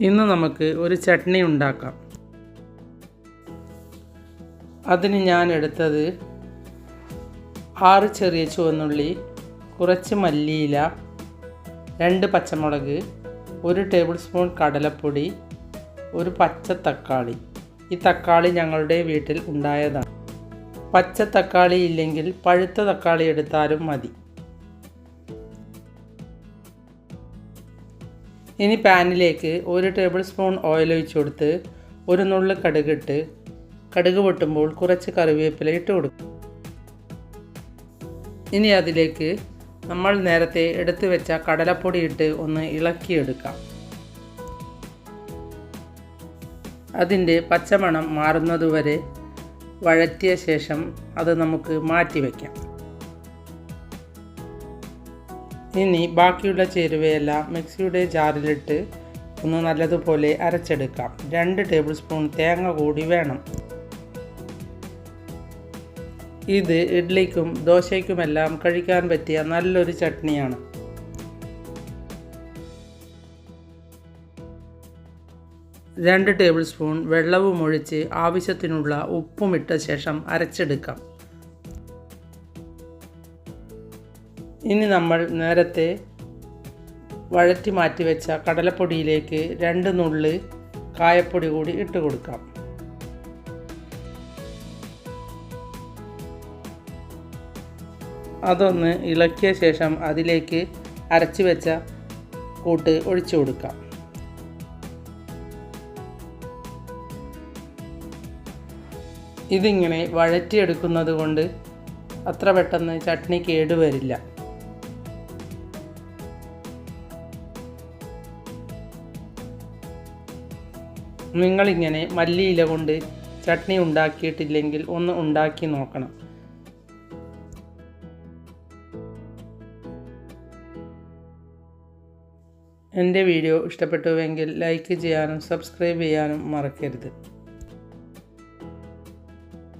ഇന്ന് നമുക്ക് ഒരു ചട്നി ഉണ്ടാക്കാം. അതിന് ഞാൻ എടുത്തത് ആറ് ചെറിയ ചുവന്നുള്ളി കുറച്ച് മല്ലിയില രണ്ട് പച്ചമുളക് ഒരു ടേബിൾ സ്പൂൺ കടലപ്പൊടി ഒരു പച്ച തക്കാളി. ഈ തക്കാളി ഞങ്ങളുടെ വീട്ടിൽ ഉണ്ടായതാണ്. പച്ച തക്കാളി ഇല്ലെങ്കിൽ പഴുത്ത തക്കാളി എടുത്താലും മതി. ഇനി പാനിലേക്ക് ഒരു ടേബിൾ സ്പൂൺ ഓയിൽ ഒഴിച്ച് കൊടുത്ത് ഒരു നുള്ളു കടുകിട്ട് കടുക് പൊട്ടുമ്പോൾ കുറച്ച് കറിവേപ്പില ഇട്ട് കൊടുക്കും ഇനി അതിലേക്ക് നമ്മൾ നേരത്തെ എടുത്തു വെച്ച കടലപ്പൊടി ഇട്ട് ഒന്ന് ഇളക്കിയെടുക്കാം. അതിന്റെ പച്ചമണം മാറുന്നതുവരെ വഴറ്റിയ ശേഷം അത് നമുക്ക് മാറ്റി വയ്ക്കാം. ഇനി ബാക്കിയുള്ള ചേരുവയെല്ലാം മിക്സിയുടെ ജാറിലിട്ട് ഒന്ന് നല്ലതുപോലെ അരച്ചെടുക്കാം. രണ്ട് ടേബിൾ സ്പൂൺ തേങ്ങ കൂടി വേണം. ഇത് ഇഡ്ലിക്കും ദോശയ്ക്കുമെല്ലാം കഴിക്കാൻ പറ്റിയ നല്ലൊരു ചട്നിയാണ്. രണ്ട് ടേബിൾ സ്പൂൺ വെള്ളവും ഒഴിച്ച് ആവശ്യത്തിനുള്ള ഉപ്പുമിട്ട ശേഷം അരച്ചെടുക്കാം. ഇനി നമ്മൾ നേരത്തെ വഴറ്റി മാറ്റി വെച്ച കടലപ്പൊടിയിലേക്ക് രണ്ട് നുള്ളി കായപ്പൊടി കൂടി ഇട്ട് കൊടുക്കാം. അതൊന്ന് ഇളക്കിയ ശേഷം അതിലേക്ക് അരച്ചു വെച്ച കൂട്ട് ഒഴിച്ചു കൊടുക്കാം. ഇതിങ്ങനെ വഴറ്റിയെടുക്കുന്നത് കൊണ്ട് അത്ര പെട്ടെന്ന് ചട്നി കേടുവരില്ല. നിങ്ങളിങ്ങനെ മല്ലിയില കൊണ്ട് ചട്നി ഉണ്ടാക്കിയിട്ടില്ലെങ്കിൽ ഒന്ന് ഉണ്ടാക്കി നോക്കണം. എന്റെ വീഡിയോ ഇഷ്ടപ്പെട്ടുവെങ്കിൽ ലൈക്ക് ചെയ്യാനും സബ്സ്ക്രൈബ് ചെയ്യാനും മറക്കരുത്.